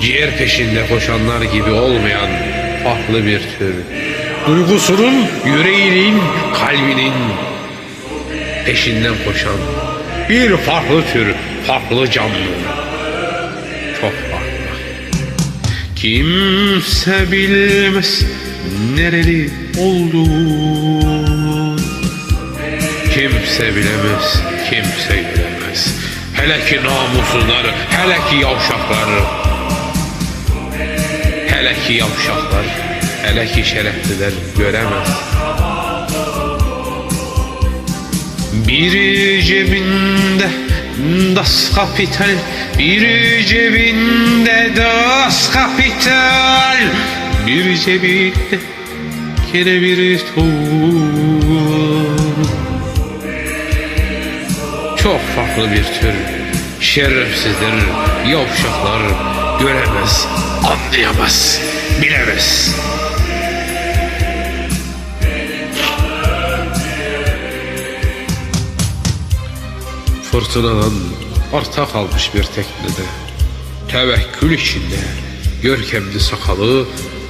Ciğer peşinde koşanlar gibi olmayan farklı bir tür. Duygusunun, yüreğinin, kalbinin peşinden koşan bir farklı tür, farklı canlı. Çok farklı. Kimse bilmez nereli olduğunu. Kimse bilemez, kimse bilemez. Hele ki namussuzlar, hele ki yavşaklar. Hele ki yavşaklar, hele ki şerefliler göremez. Bir cebinde das kapital, bir cebinde das kapital, bir cebinde kere bir tohum. Çok farklı bir tür. Şerefsizler, yavşaklar göremez, anlayamaz, bilemez. Fırtınadan arta kalmış bir teknede, tevekkül içinde, görkemli sakalı,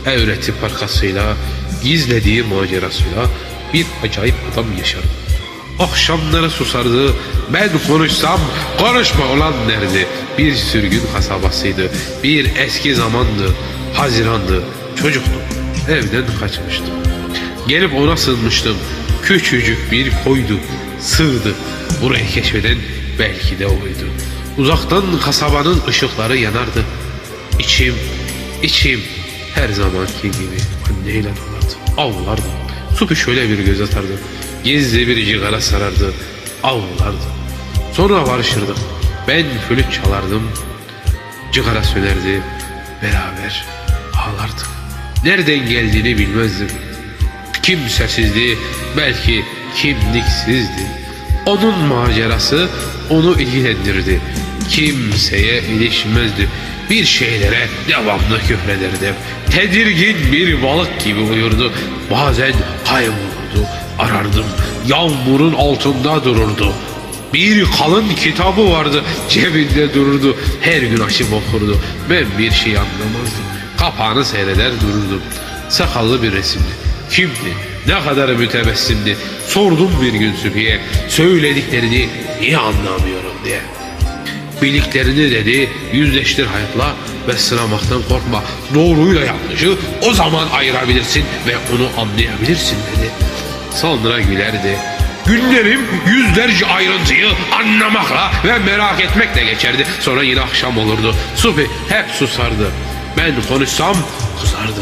evreti parkasıyla, gizlediği macerasıyla bir acayip adam yaşardı. Akşamları susardı. Ben konuşsam konuşma olan derdi. Bir sürgün kasabasıydı. Bir eski zamandı. Hazirandı. Çocuktum. Evden kaçmıştım. Gelip ona sığınmıştım. Küçücük bir koydu. Sığdı. Burayı keşfeden belki de oydu. Uzaktan kasabanın ışıkları yanardı. İçim, içim her zamanki gibi anneyle dolardı. Avlardım. Supi şöyle bir göz atardı. Gizli bir cigara sarardı. Avlardı. Sonra barışırdık. Ben flüt çalardım. Cigara sönerdi. Beraber ağlardık. Nereden geldiğini bilmezdim. Kimsesizdi. Belki kimliksizdi. Onun macerası onu ilgilendirdi. Kimseye ilişmezdi. Bir şeylere devamlı küfrederdi. Tedirgin bir balık gibi uyurdu. Bazen kaybolurdu. Arardım. Yağmurun altında dururdu. Bir kalın kitabı vardı. Cebinde dururdu. Her gün açıp okurdu. Ben bir şey anlamazdım. Kapağını seyreder dururdum. Sakallı bir resimdi. Kimdi? Ne kadar mütebessimdi. Sordum bir gün Süfiye. Söylediklerini niye anlamıyorum diye. Bildiklerini dedi, yüzleştir hayatla ve sınamaktan korkma. Doğruyla yanlışı o zaman ayırabilirsin ve onu anlayabilirsin dedi. Sonra gülerdi. Günlerim yüzlerce ayrıntıyı anlamakla ve merak etmekle geçerdi. Sonra yine akşam olurdu. Sufi hep susardı. Ben konuşsam kızardı.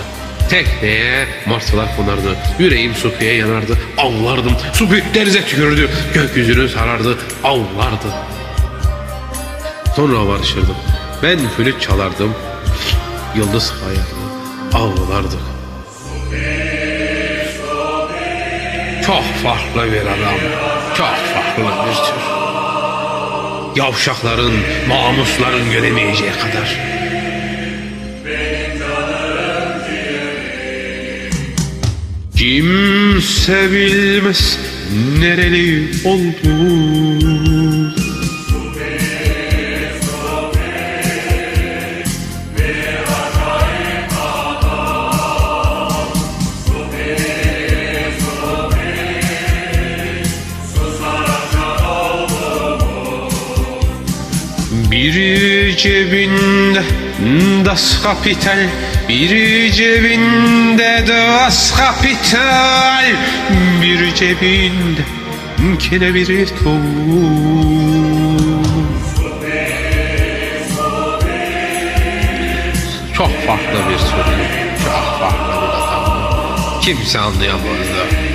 Tekneye martılar konardı. Yüreğim Sufi'ye yanardı. Avlardım. Sufi denize tükürdü. Gökyüzünü sarardı. Avlardı. Sonra barışırdık. Ben flüt çalardım. Yıldız kayardı. Avlardık. Çok farklı bir adam. Çok farklı bir tür. Yavşakların, namusların göremeyeceği kadar. Kimse bilmez nereli olduğunu. Bir cebinde das kapital Bir cebinde das kapital. Bir cebinde kine bir tohum Çok farklı bir soru. Çok farklı bir adam Kimse anlayamazdı.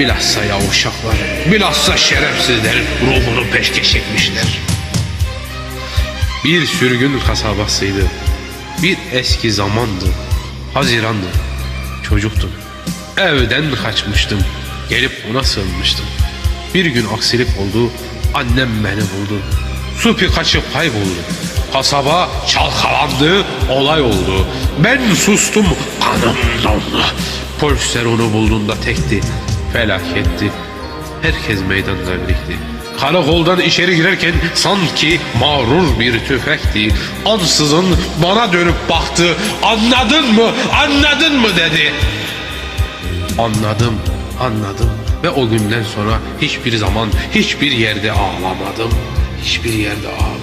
Bilhassa yavuşaklar, bilhassa şerefsizler ruhunu peşkeş etmişler. Bir sürgün kasabasıydı. Bir eski zamandı. Hazirandı. Çocuktum. Evden kaçmıştım. Gelip ona sığınmıştım. Bir gün aksilik oldu. Annem beni buldu. Supi kaçıp kayboldu. Kasaba çalkalandı, olay oldu. Ben sustum, kanım dondu. Polisler onu bulduğunda tekti, felaketti. Herkes meydanda birikti. Karakoldan içeri girerken sanki mağrur bir tüfekti. Ansızın bana dönüp baktı. Anladın mı? Anladın mı dedi. Anladım, anladım. Ve o günden sonra hiçbir zaman hiçbir yerde ağlamadım. Hiçbir yerde ağlamadım.